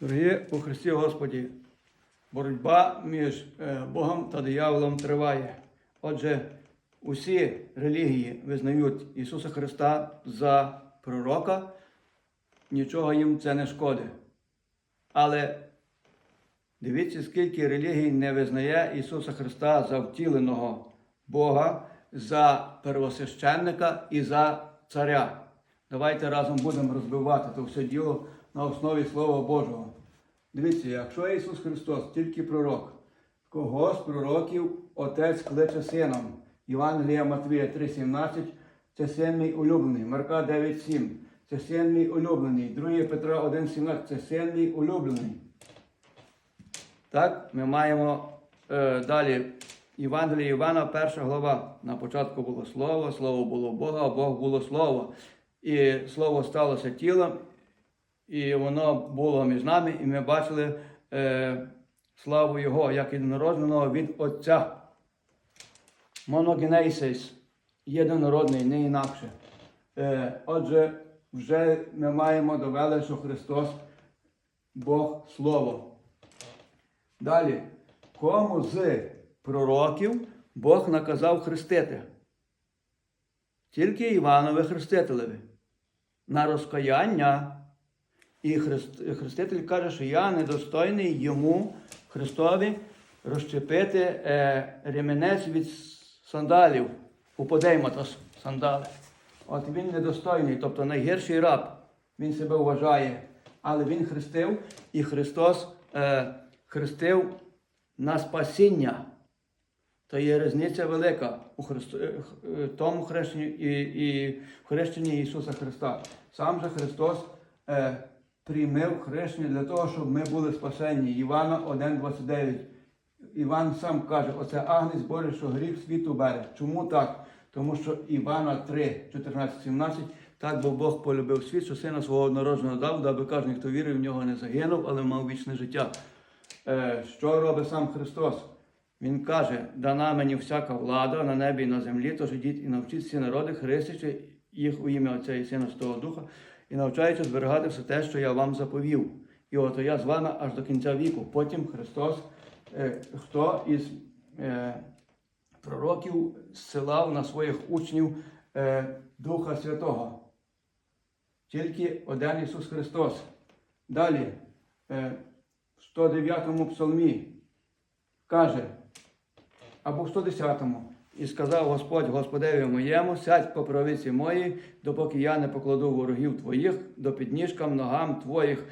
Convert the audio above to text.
Дорогі у Христі Господі, боротьба між е, Богом та дияволом триває. Отже, усі релігії визнають Ісуса Христа за пророка, нічого їм це не шкодить. Але дивіться, скільки релігій не визнає Ісуса Христа за втіленого Бога, за первосвященника і за царя. Давайте разом будемо розбивати це все діло на основі Слова Божого. Дивіться, якщо Ісус Христос тільки пророк, кого з пророків Отець кличе сином? Євангелія Матвія 3,17 це син мій улюблений, Марка 9,7 це син мій улюблений, 2 Петра 1,17 це син мій улюблений. Так, ми маємо е, далі Євангелія Івана, перша глава. На початку було слово, слово було Бога, а Бог було слово. І слово сталося тілом, і воно було між нами, і ми бачили е, славу Його, як єдинородженого від Отця. Моногенейсис, єдинородний, не інакше. Е, отже, вже ми маємо довели, що Христос Бог Слово. Далі, кому з пророків Бог наказав хрестити? Тільки Іванові Хрестителеві. На розкаяння. І хреститель каже, що я недостойний йому, Христові, розчепити е, ремінець від сандалів, уподеймата сандали. От він недостойний, тобто найгірший раб. Він себе вважає, але він хрестив, і Христос е, хрестив на спасіння. То є різниця велика у Христ... е, е, тому хрещенні і, і хрещенні Ісуса Христа. Сам же Христос е, приймив хрещення для того, щоб ми були спасені. Івана 1,29. Іван сам каже, оце Агнець Божий, що гріх світу бере. Чому так? Тому що Івана 3, 14, 17, так бо Бог полюбив світ, що сина свого однородженого дав, даби кожен, хто вірив в нього, не загинув, але мав вічне життя. Е, що робить сам Христос? Він каже, дана мені всяка влада на небі і на землі, тож ідіть і навчіть всі народи, хрестячи їх у ім'я Отця і Сина Святого Духа, і навчаючи зберігати все те, що я вам заповів. І от я з вами аж до кінця віку. Потім Христос, е, хто із е, пророків зсилав на своїх учнів е, Духа Святого. Тільки один Ісус Христос. Далі, е, в 109-му псалмі каже, або в 110-му, і сказав Господь Господеві моєму, сядь по правиці моїй, допоки я не покладу ворогів твоїх до підніжкам ногам твоїх.